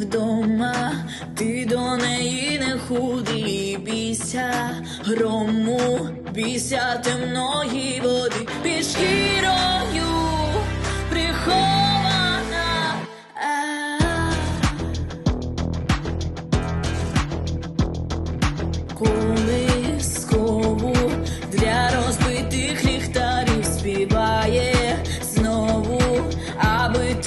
вдома, ти до неї не худий, бійся грому, бійся темної води під шкірою прихована. А. Колискову для розбитих ліхтарів співає знову, аби ти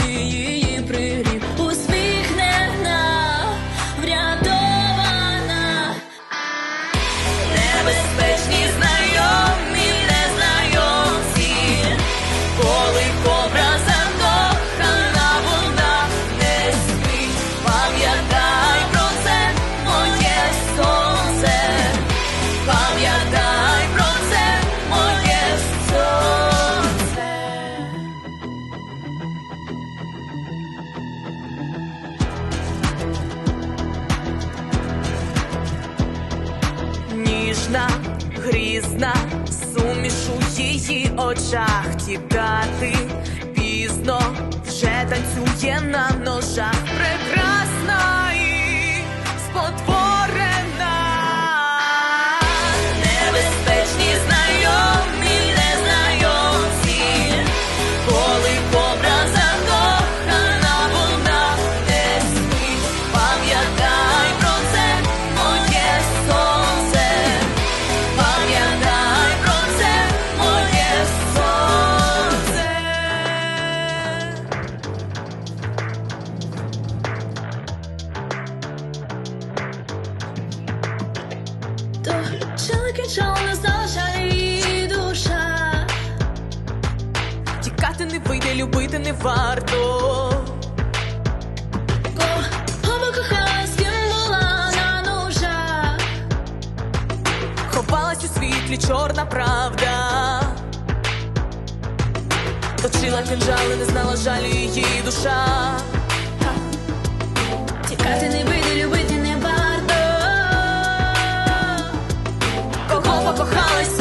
Ніжна, грізна, суміш у її очах тікати пізно, вже танцює на ножах. Прекрасна і спотворена. То чоловіки не знала шалі душа. Тікати не вийде, любити не варто. Ховалась у світлі чорна правда. Точила кинжали, не знала жалю її душа. покохались.